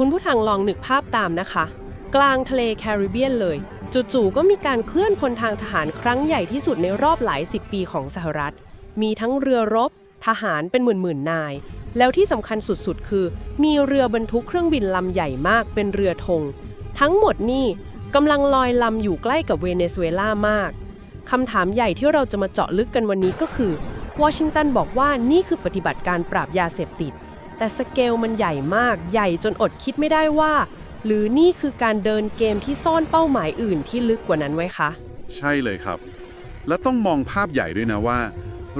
คุณผู้ทางลองนึกภาพตามนะคะ กลางทะเลแคริบเบียนเลยจู่ๆก็มีการเคลื่อนพลทางทหารครั้งใหญ่ที่สุดในรอบหลายสิบปีของสหรัฐ มีทั้งเรือรบ ทหารเป็นหมื่นๆนาย แล้วที่สำคัญสุดๆ คือ มีเรือบรรทุกเครื่องบินลำใหญ่มากเป็นเรือธง ทั้งหมดนี่กำลังลอยลำอยู่ใกล้กับเวเนซุเอลามากคำถามใหญ่ที่เราจะมาเจาะลึกกันวันนี้ก็คือวอชิงตันบอกว่านี่คือปฏิบัติการปราบยาเสพติด แต่สเกลมันใหญ่มาก ใหญ่จนอดคิดไม่ได้ว่า หรือนี่คือการเดินเกมที่ซ่อนเป้าหมายอื่นที่ลึกกว่านั้นไว้คะ ใช่เลยครับ และต้องมองภาพใหญ่ด้วยนะว่า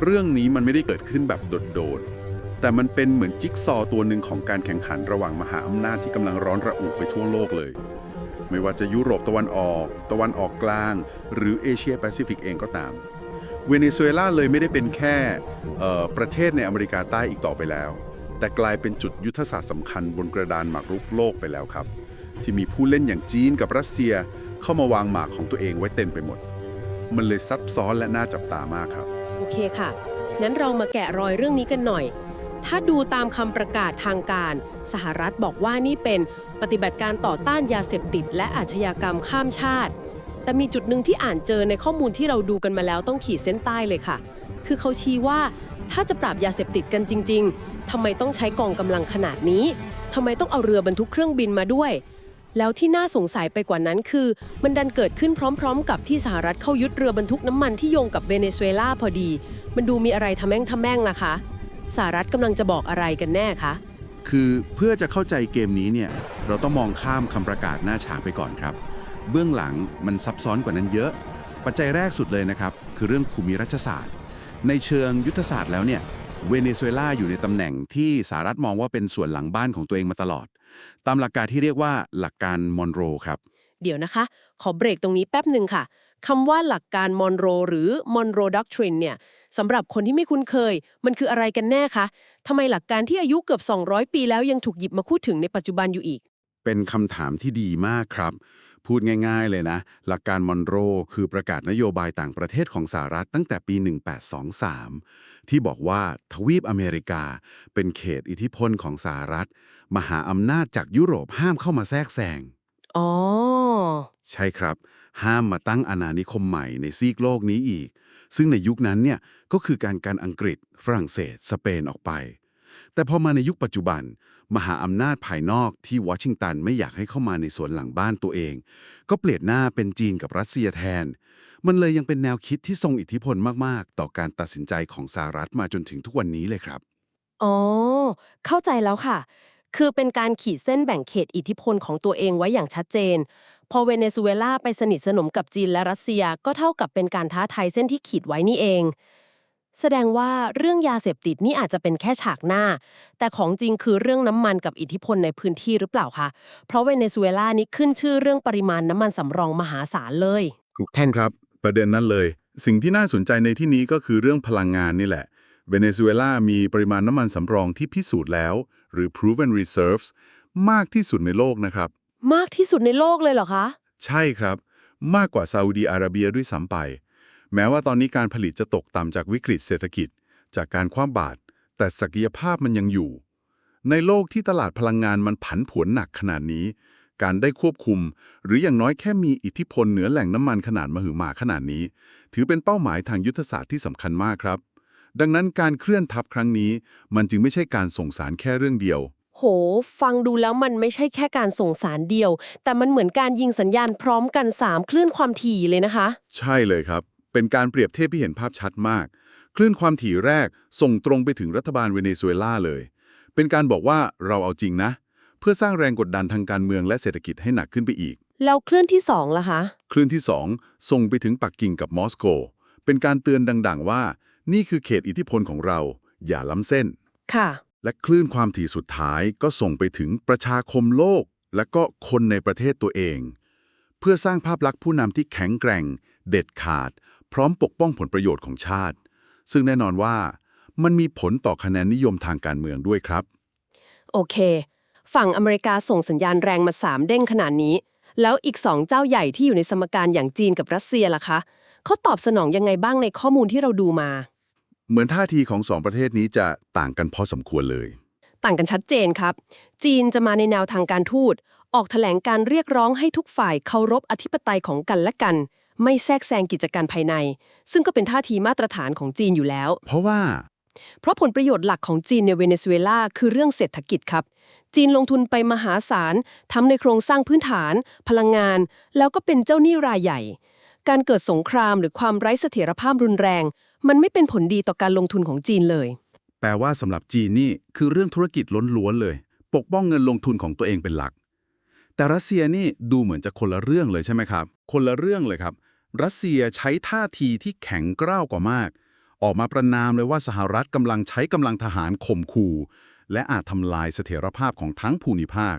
เรื่องนี้มันไม่ได้เกิดขึ้นแบบโดดๆ แต่มันเป็นเหมือนจิ๊กซอว์ตัวหนึ่งของการแข่งขันระหว่างมหาอำนาจที่กำลังร้อนระอุไปทั่วโลกเลย ไม่ว่าจะยุโรปตะวันออก ตะวันออกกลาง หรือเอเชียแปซิฟิกเองก็ตาม เวเนซุเอลาเลยไม่ได้เป็นแค่ประเทศในอเมริกาใต้อีกต่อไปแล้ว แต่กลายเป็นจุดยุทธศาสตร์สำคัญบนกระดานหมากรุกโลกไปแล้วครับ ที่มีผู้เล่นอย่างจีนกับรัสเซียเข้ามาวางหมากของตัวเองไว้เต็มไปหมด มันเลยซับซ้อนและน่าจับตามากครับ โอเคค่ะ งั้นเรามาแกะรอยเรื่องนี้กันหน่อย ถ้าดูตามคำประกาศทางการ สหรัฐบอกว่านี่เป็นปฏิบัติการต่อต้านยาเสพติด และอาชญากรรมข้ามชาติ แต่มีจุดหนึ่งที่อ่านเจอในข้อมูลที่เราดูกันมาแล้วต้องขีดเส้นใต้เลยค่ะ คือเขาชี้ว่า ถ้าจะปราบยาเสพติดกันจริง ๆทำไมต้องใช้กองกำลังขนาดนี้ทำไมต้องเอาเรือบรรทุกเครื่องบินมาด้วย แล้วที่น่าสงสัยไปกว่านั้นคือ มันดันเกิดขึ้นพร้อม ๆ กับที่สหรัฐเข้ายึดเรือบรรทุกน้ำมันที่โยงกับเวเนซุเอลาพอดี มันดูมีอะไรทำแม่งทำแม่งล่ะคะสหรัฐกำลังจะบอกอะไรกันแน่คะคือเพื่อจะเข้าใจเกมนี้เนี่ยเราต้องมองข้ามคำประกาศหน้าฉากไปก่อนครับ เบื้องหลังมันซับซ้อนกว่านั้นเยอะ ปัจจัยแรกสุดเลยนะครับ คือเรื่องภูมิรัฐศาสตร์ ในเชิงยุทธศาสตร์แล้วเนี่ยเวเนซุเอลาอยู่ในตำแหน่งที่สหรัฐมองว่าเป็นส่วนหลังบ้านของตัวเองมาตลอด ตามหลักการที่เรียกว่าหลักการมอนโรครับ เดี๋ยวนะคะ ขอเบรกตรงนี้แป๊บหนึ่งค่ะคำว่าหลักการมอนโรหรือมอนโรด็อกทรินเนี่ยสำหรับคนที่ไม่คุ้นเคย มันคืออะไรกันแน่คะทำไมหลักการที่อายุเกือบ 200 ปีแล้วยังถูกหยิบมาพูดถึงในปัจจุบันอยู่อีก เป็นคำถามที่ดีมากครับ พูดง่ายๆเลยนะ หลักการมอนโรคือประกาศนโยบายต่างประเทศของสหรัฐตั้งแต่ปี 1823 ที่บอกว่าทวีปอเมริกา เป็นเขตอิทธิพลของสหรัฐ มหาอำนาจจากยุโรปห้ามเข้ามาแทรกแซงอ๋อ ใช่ครับ ห้ามมาตั้งอาณานิคมใหม่ในซีกโลกนี้อีก ซึ่งในยุคนั้นเนี่ยก็คือการการอังกฤษ ฝรั่งเศส สเปนออกไป แต่พอมาในยุคปัจจุบัน มหาอำนาจภายนอกที่วอชิงตันไม่อยากให้เข้ามาในสวนหลังบ้านตัวเอง ก็เปลี่ยนหน้าเป็นจีนกับรัสเซียแทน มันเลยยังเป็นแนวคิดที่ทรงอิทธิพลมาก ๆ ต่อการตัดสินใจของสหรัฐมาจนถึงทุกวันนี้เลยครับ อ๋อ เข้าใจแล้วค่ะ คือเป็นการขีดเส้นแบ่งเขตอิทธิพลของตัวเองไว้อย่างชัดเจน พอเวเนซุเอลาไปสนิทสนมกับจีนและรัสเซีย ก็เท่ากับเป็นการท้าทายเส้นที่ขีดไว้นี่เอง แสดงว่าเรื่องยาเสพติดนี่อาจจะเป็นแค่ฉากหน้า แต่ของจริงคือเรื่องน้ำมันกับอิทธิพลในพื้นที่หรือเปล่าคะเพราะเวเนซุเอลานี่ขึ้นชื่อเรื่องปริมาณน้ำมันสำรองมหาศาลเลยถูกท่านครับ ประเด็นนั้นเลย สิ่งที่น่าสนใจในที่นี้ก็คือเรื่องพลังงานนี่แหละเวเนซุเอลามีปริมาณน้ำมันสำรองที่พิสูจน์แล้ว หรือ proven reserves มากที่สุดในโลกนะครับ มากที่สุดในโลกเลยเหรอคะ ใช่ครับ มากกว่าซาอุดีอาระเบียด้วยซ้ำไป แม้ว่าตอนนี้การผลิตจะตกต่ำจากวิกฤตเศรษฐกิจ จากการคว่ำบาตรแต่ศักยภาพมันยังอยู่ ในโลกที่ตลาดพลังงานมันผันผวนหนักขนาดนี้ การได้ควบคุม หรืออย่างน้อยแค่มีอิทธิพลเหนือแหล่งน้ำมันขนาดมหึมาขนาดนี้ ถือเป็นเป้าหมายทางยุทธศาสตร์ที่สำคัญมากครับ ดังนั้นการเคลื่อนทัพครั้งนี้ มันจึงไม่ใช่การส่งสารแค่เรื่องเดียวโห ฟังดูแล้วมันไม่ใช่แค่การส่งสารเดียว แต่มันเหมือนการยิงสัญญาณพร้อมกัน 3 คลื่นความถี่เลยนะคะ ใช่เลยครับ เป็นการเปรียบเทียบที่เห็นภาพชัดมาก คลื่นความถี่แรกส่งตรงไปถึงรัฐบาลเวเนซุเอลาเลย เป็นการบอกว่าเราเอาจริงนะ เพื่อสร้างแรงกดดันทางการเมืองและเศรษฐกิจให้หนักขึ้นไปอีก แล้วคลื่นที่2ล่ะคะ คลื่นที่2ส่งไปถึงปักกิ่งกับมอสโก เป็นการเตือนดัง ๆ ว่า นี่คือเขตอิทธิพลของเรา อย่าล้ำเส้น ค่ะ และคลื่นความถี่สุดท้ายก็ส่งไปถึงประชาคมโลก และก็คนในประเทศตัวเอง เพื่อสร้างภาพลักษณ์ผู้นำที่แข็งแกร่ง เด็ดขาด พร้อมปกป้องผลประโยชน์ของชาติ ซึ่งแน่นอนว่ามันมีผลต่อคะแนนนิยมทางการเมืองด้วยครับ โอเค ฝั่งอเมริกาส่งสัญญาณแรงมา3เด้งขนาดนี้ แล้วอีก2เจ้าใหญ่ที่อยู่ในสมการอย่างจีนกับรัสเซียล่ะคะเขาตอบสนองยังไงบ้างในข้อมูลที่เราดูมา เหมือนท่าทีของสองประเทศนี้จะต่างกันพอสมควรเลย ต่างกันชัดเจนครับ จีนจะมาในแนวทางการทูตออกแถลงการเรียกร้องให้ทุกฝ่ายเคารพอธิปไตยของกันและกัน ไม่แทรกแซงกิจการภายใน ซึ่งก็เป็นท่าทีมาตรฐานของจีนอยู่แล้ว เพราะว่า เพราะผลประโยชน์หลักของจีนในเวเนซุเอลาคือเรื่องเศรษฐกิจครับ จีนลงทุนไปมหาศาลทำในโครงสร้างพื้นฐาน พลังงาน แล้วก็เป็นเจ้าหนี้รายใหญ่ การเกิดสงครามหรือความไร้เสถียรภาพรุนแรง มันไม่เป็นผลดีต่อการลงทุนของจีนเลย แปลว่าสำหรับจีนนี่คือเรื่องธุรกิจล้วนๆเลย ปกป้องเงินลงทุนของตัวเองเป็นหลักแต่รัสเซียนี่ดูเหมือนจะคนละเรื่องเลยใช่ไหมครับ คนละเรื่องเลยครับ รัสเซียใช้ท่าทีที่แข็งกร้าวกว่ามาก ออกมาประนามเลยว่าสหรัฐกำลังใช้กำลังทหารข่มขู่ และอาจทำลายเสถียรภาพของทั้งภูมิภาค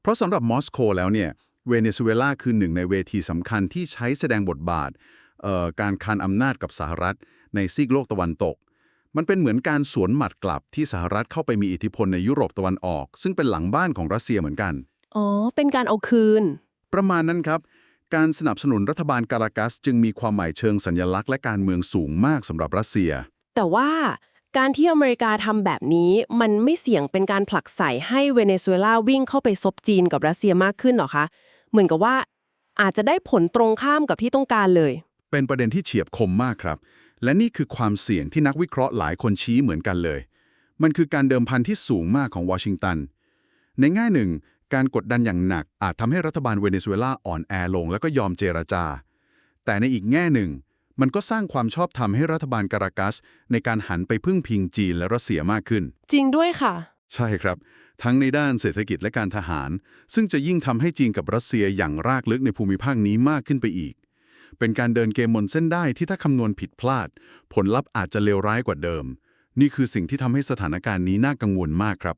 เพราะสำหรับมอสโกแล้วเนี่ยเวเนซุเอลาคือหนึ่งในเวทีสำคัญที่ใช้แสดงบทบาทเอ่อการคานอำนาจกับสหรัฐในซีกโลกตะวันตก มันเป็นเหมือนการสวนหมัดกลับที่สหรัฐเข้าไปมีอิทธิพลในยุโรปตะวันออก ซึ่งเป็นหลังบ้านของรัสเซียเหมือนกัน อ๋อ เป็นการเอาคืน ประมาณนั้นครับ การสนับสนุนรัฐบาลการากัส จึงมีความหมายเชิงสัญลักษณ์และการเมืองสูงมากสำหรับรัสเซีย แต่ว่าการที่อเมริกาทำแบบนี้มันไม่เสี่ยงเป็นการผลักใส่ให้เวเนซุเอลาวิ่งเข้าไปซบจีนกับรัสเซียมากขึ้นหรอคะ เหมือนกับว่าอาจจะได้ผลตรงข้ามกับที่ต้องการเลย เป็นประเด็นที่เฉียบคมมากครับ และนี่คือความเสี่ยงที่นักวิเคราะห์หลายคนชี้เหมือนกันเลย มันคือการเดิมพันที่สูงมากของวอชิงตัน ในแง่หนึ่ง การกดดันอย่างหนัก อาจทำให้รัฐบาลเวเนซุเอลาอ่อนแอลงแล้วก็ยอมเจรจา แต่ในอีกแง่หนึ่ง มันก็สร้างความชอบธรรมให้รัฐบาลการากัส ในการหันไปพึ่งพิงจีนและรัสเซียมากขึ้น จริงด้วยค่ะ ใช่ครับ ทั้งในด้านเศรษฐกิจและการทหาร ซึ่งจะยิ่งทำให้จีนกับรัสเซียอย่างรากลึกในภูมิภาคนี้มากขึ้นไปอีก เป็นการเดินเกมบนเส้นได้ที่ถ้าคำนวณผิดพลาด ผลลัพธ์อาจจะเลวร้ายกว่าเดิม นี่คือสิ่งที่ทำให้สถานการณ์นี้น่ากังวลมากครับ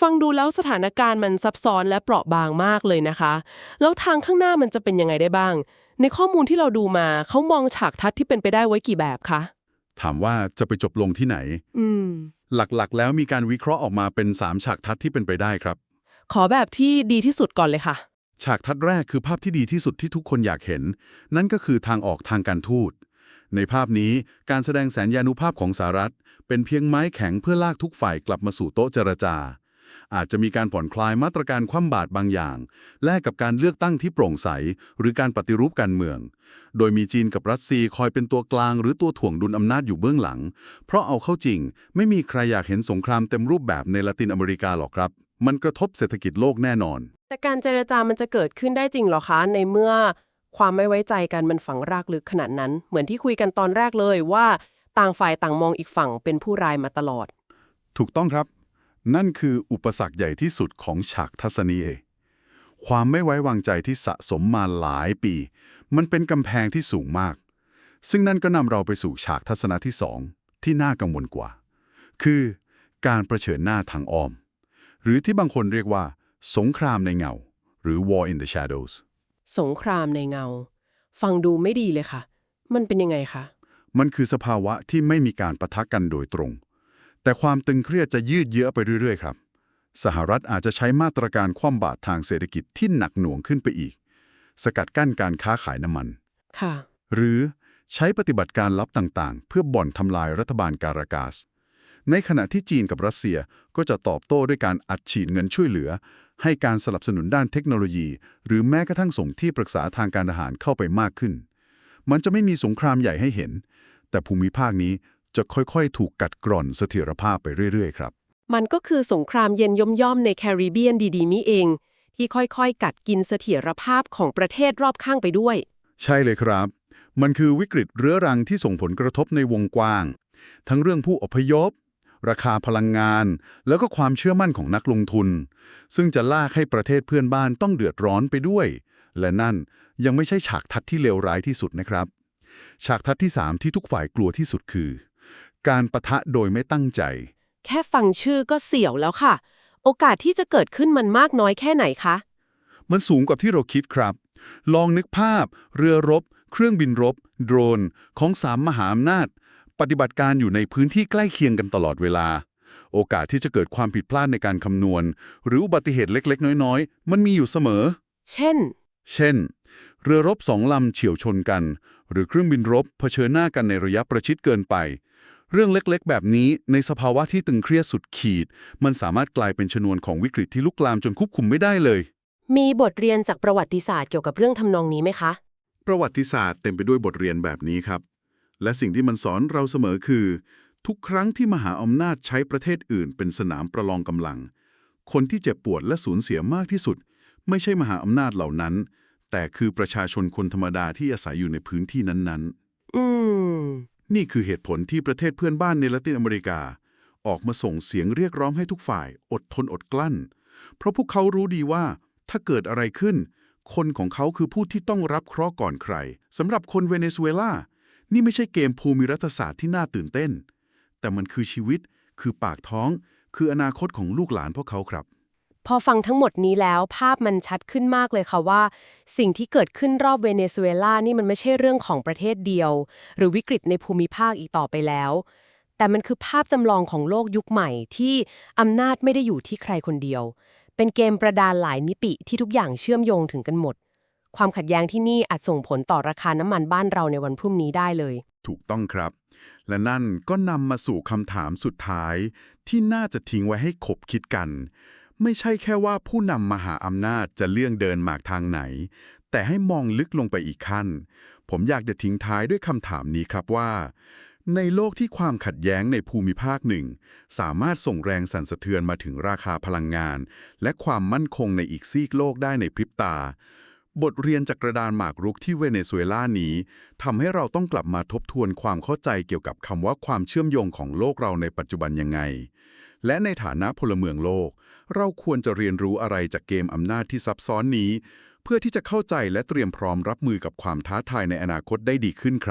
ฟังดูแล้วสถานการณ์มันซับซ้อนและเปราะบางมากเลยนะคะ แล้วทางข้างหน้ามันจะเป็นยังไงได้บ้าง ในข้อมูลที่เราดูมาเขามองฉากทัศน์ที่เป็นไปได้ไว้กี่แบบคะ ถามว่าจะไปจบลงที่ไหน อืม หลักๆ แล้วมีการวิเคราะห์ออกมาเป็น 3 ฉากทัศน์ที่เป็นไปได้ครับ ขอแบบที่ดีที่สุดก่อนเลยค่ะ ฉากทัศน์แรกคือภาพที่ดีที่สุดที่ทุกคนอยากเห็น นั่นก็คือทางออกทางการทูต ในภาพนี้การแสดงแสนยานุภาพของสหรัฐ เป็นเพียงไม้แข็งเพื่อลากทุกฝ่ายกลับมาสู่โต๊ะเจรจา อาจจะมีการผ่อนคลายมาตรการคว่ำบาตรบางอย่าง แลกกับการเลือกตั้งที่โปร่งใส หรือการปฏิรูปการเมือง โดยมีจีนกับรัสเซียคอยเป็นตัวกลางหรือตัวถ่วงดุลอำนาจอยู่เบื้องหลัง เพราะเอาเข้าจริง ไม่มีใครอยากเห็นสงครามเต็มรูปแบบในละตินอเมริกาหรอกครับ มันกระทบเศรษฐกิจโลกแน่นอน แต่การเจรจามันจะเกิดขึ้นได้จริงเหรอคะในเมื่อความไม่ไว้ใจกันมันฝังรากลึกขนาดนั้น เหมือนที่คุยกันตอนแรกเลยว่า ต่างฝ่ายต่างมองอีกฝั่งเป็นผู้ร้ายมาตลอด ถูกต้องครับ นั่นคืออุปสรรคใหญ่ที่สุดของฉากทัศนีเอความไม่ไว้วางใจที่สะสมมาหลายปี มันเป็นกำแพงที่สูงมาก ซึ่งนั่นก็นำเราไปสู่ฉากทัศนะที่สองที่น่ากังวลกว่า คือการประเผชิญหน้าทางอ้อม หรือที่บางคนเรียกว่า สงครามในเงา หรือ war in the shadows สงครามในเงา ฟังดูไม่ดีเลยค่ะ มันเป็นยังไงคะ มันคือสภาวะที่ไม่มีการประทะกันโดยตรง แต่ความตึงเครียดจะยืดเยื้อไปเรื่อยๆครับ สหรัฐอาจจะใช้มาตรการคว่ำบาตรทางเศรษฐกิจที่หนักหน่วงขึ้นไปอีก สกัดกั้นการค้าขายน้ำมัน ค่ะ หรือใช้ปฏิบัติการลับต่างๆ เพื่อบ่อนทำลายรัฐบาลการากาส ในขณะที่จีนกับรัสเซียก็จะตอบโต้ด้วยการอัดฉีดเงินช่วยเหลือ ให้การสนับสนุนด้านเทคโนโลยี หรือแม้กระทั่งส่งที่ปรึกษาทางการทหารเข้าไปมากขึ้น มันจะไม่มีสงครามใหญ่ให้เห็น แต่ภูมิภาคนี้ จะค่อยๆ ถูกกัดกร่อนเสถียรภาพไปเรื่อยๆ ครับ มันก็คือสงครามเย็นย่อมๆในแคริบเบียนดีๆนี้เอง ที่ค่อยๆ กัดกินเสถียรภาพของประเทศรอบข้างไปด้วย ใช่เลยครับ มันคือวิกฤตเรื้อรังที่ส่งผลกระทบในวงกว้าง ทั้งเรื่องผู้อพยพ ราคาพลังงาน แล้วก็ความเชื่อมั่นของนักลงทุน ซึ่งจะลากให้ประเทศเพื่อนบ้านต้องเดือดร้อนไปด้วย และนั่นยังไม่ใช่ฉากทัดที่เลวร้ายที่สุดนะครับ ฉากทัดที่ 3 ที่ทุกฝ่ายกลัวที่สุดคือ การประทะโดยไม่ตั้งใจ แค่ฟังชื่อก็เสี่ยวแล้วค่ะ โอกาสที่จะเกิดขึ้นมันมากน้อยแค่ไหนคะ มันสูงกว่าที่เราคิดครับ ลองนึกภาพ เรือรบ เครื่องบินรบ โดรน ของสามมหาอำนาจ ปฏิบัติการอยู่ในพื้นที่ใกล้เคียงกันตลอดเวลา โอกาสที่จะเกิดความผิดพลาดในการคำนวณ หรืออุบัติเหตุเล็กๆ น้อยๆ มันมีอยู่เสมอ เช่น เช่น เรือรบสองลำเฉียวชนกัน หรือเครื่องบินรบเผชิญหน้ากันในระยะประชิดเกินไป เรื่องเล็กๆ แบบนี้ในสภาวะที่ตึงเครียดสุดขีด มันสามารถกลายเป็นชนวนของวิกฤตที่ลุกลามจนควบคุมไม่ได้เลย มีบทเรียนจากประวัติศาสตร์เกี่ยวกับเรื่องทำนองนี้ไหมคะ ประวัติศาสตร์เต็มไปด้วยบทเรียนแบบนี้ครับ และสิ่งที่มันสอนเราเสมอคือ ทุกครั้งที่มหาอำนาจใช้ประเทศอื่น เป็นสนามประลองกำลัง คนที่เจ็บปวดและสูญเสียมากที่สุด ไม่ใช่มหาอำนาจเหล่านั้น แต่คือประชาชนคนธรรมดาที่อาศัยอยู่ในพื้นที่นั้นอืมๆ นี่คือเหตุผลที่ประเทศเพื่อนบ้านในละตินอเมริกา ออกมาส่งเสียงเรียกร้องให้ทุกฝ่าย อดทนอดกลั้น เพราะพวกเขารู้ดีว่า ถ้าเกิดอะไรขึ้น คนของเขาคือผู้ที่ต้องรับเคราะห์ก่อนใครสำหรับคนเวเนซุเอลา นี่ไม่ใช่เกมภูมิรัฐศาสตร์ที่น่าตื่นเต้น แต่มันคือชีวิต คือปากท้อง คืออนาคตของลูกหลานพวกเขาครับ พอฟังทั้งหมดนี้แล้วภาพมันชัดขึ้นมากเลยค่ะว่า สิ่งที่เกิดขึ้นรอบเวเนซุเอลานี่มันไม่ใช่เรื่องของประเทศเดียว หรือวิกฤตในภูมิภาคอีกต่อไปแล้ว แต่มันคือภาพจำลองของโลกยุคใหม่ที่อำนาจไม่ได้อยู่ที่ใครคนเดียว เป็นเกมประดานหลายมิติที่ทุกอย่างเชื่อมโยงถึงกันหมด ความขัดแย้งที่นี่อาจส่งผลต่อราคาน้ำมันบ้านเราในวันพรุ่งนี้ได้เลย ถูกต้องครับ และนั่นก็นำมาสู่คำถามสุดท้าย ที่น่าจะทิ้งไว้ให้ขบคิดกัน ไม่ใช่แค่ว่าผู้นำมหาอำนาจจะเลื่องเดินหมากทางไหน แต่ให้มองลึกลงไปอีกขั้น ผมอยากจะทิ้งท้ายด้วยคำถามนี้ครับว่า ในโลกที่ความขัดแย้งในภูมิภาคหนึ่ง สามารถส่งแรงสั่นสะเทือนมาถึงราคาพลังงาน และความมั่นคงในอีกซีกโลกได้ในพริบตา บทเรียนจากกระดานหมากรุกที่เวเนซุเอลานี้ทำให้เราต้องกลับมาทบทวนความเข้าใจเกี่ยวกับคำว่าความเชื่อมโยงของโลกเราในปัจจุบันยังไง และในฐานะพลเมืองโลก เราควรจะเรียนรู้อะไรจากเกมอำนาจที่ซับซ้อนนี้ เพื่อที่จะเข้าใจและเตรียมพร้อมรับมือกับความท้าทายในอนาคตได้ดีขึ้นครับ